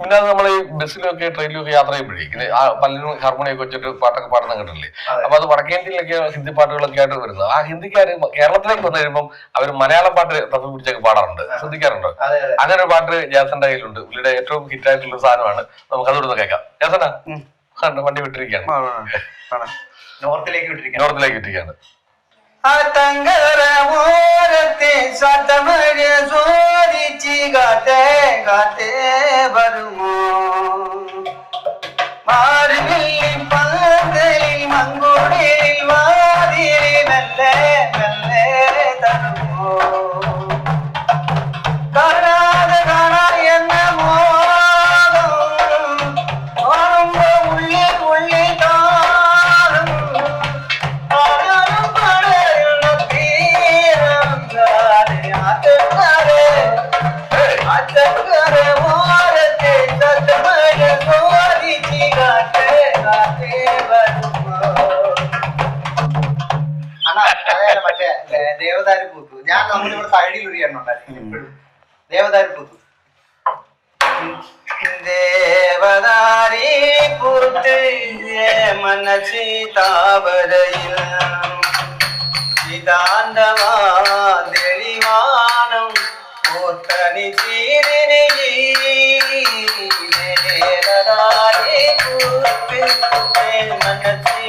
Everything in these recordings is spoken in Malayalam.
പിന്നെ അത് നമ്മൾ ഈ ബസ്സിലൊക്കെ ട്രെയിനിലൊക്കെ യാത്ര ചെയ്യുമ്പോഴേ ആ പലരും ഹാർമോണിയൊക്കെ വെച്ചിട്ട് പാട്ടൊക്കെ പാടുന്ന കണ്ടില്ലേ. അപ്പൊ അത് വടക്കേന്ത്യയിലൊക്കെ ഹിന്ദി പാട്ടുകളൊക്കെ ആയിട്ട് വരുന്നത്. ആ ഹിന്ദിക്കാർ കേരളത്തിലേക്ക് വന്നു കഴിയുമ്പോൾ അവർ മലയാളം പാട്ട് തപ്പി പിടിച്ചൊക്കെ പാടാറുണ്ട്. ശ്രദ്ധിക്കാറുണ്ടോ? അതെ അതെ. അങ്ങനെ ഒരു പാട്ട് ജാസന്റെ കയ്യിലുണ്ട്. പുള്ളിയുടെ ഏറ്റവും ഹിറ്റ് ആയിട്ടുള്ള ഒരു സാധനമാണ്. നമുക്ക് അതോടൊന്ന് കേൾക്കാം. ജാസന കണ്ടോ വണ്ടി വിട്ടിരിക്കുകയാണ്. നോർത്തിലേക്ക് വിട്ടിരിക്കുകയാണ്. സതമര സോരിച്ചി ഗാത്തെ ഗാത്തെ ദേവദാരു പൂത്തു. ഞാൻ നമ്മളിവിടെ സൈഡിൽ ഒരു എണ്ണം ഉണ്ടായിരുന്നു എപ്പോഴും ദേവദാരു പൂത്തു. ദേവദാരി പുറത്ത് മനസ്സി താപരയിൽ. പുറത്ത് മനസ്സി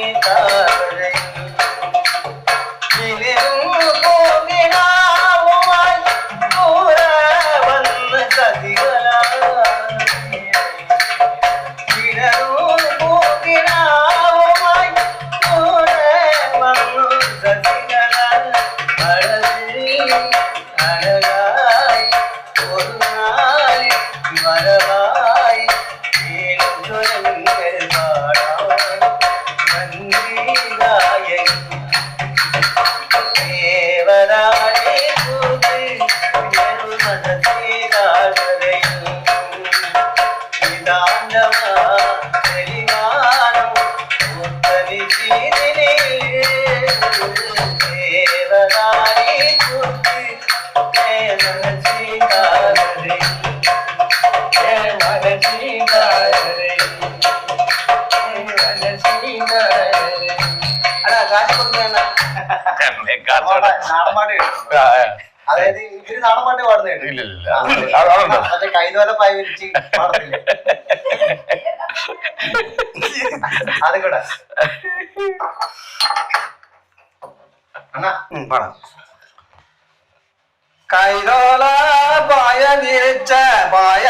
അതായത് ഇവർ നാടൻപാട്ട് പാടുന്ന കേട്ടോ ഇല്ല ഇല്ല ഇല്ല അത് അത്. അതുണ്ടോ മറ്റേ കൈതോല പായ വിരിച്ച് പാടത്തില്ലേ അത്. കൂടെ അണ്ണാ പാടാം കൈതോല പായ വിരിച്ച പായ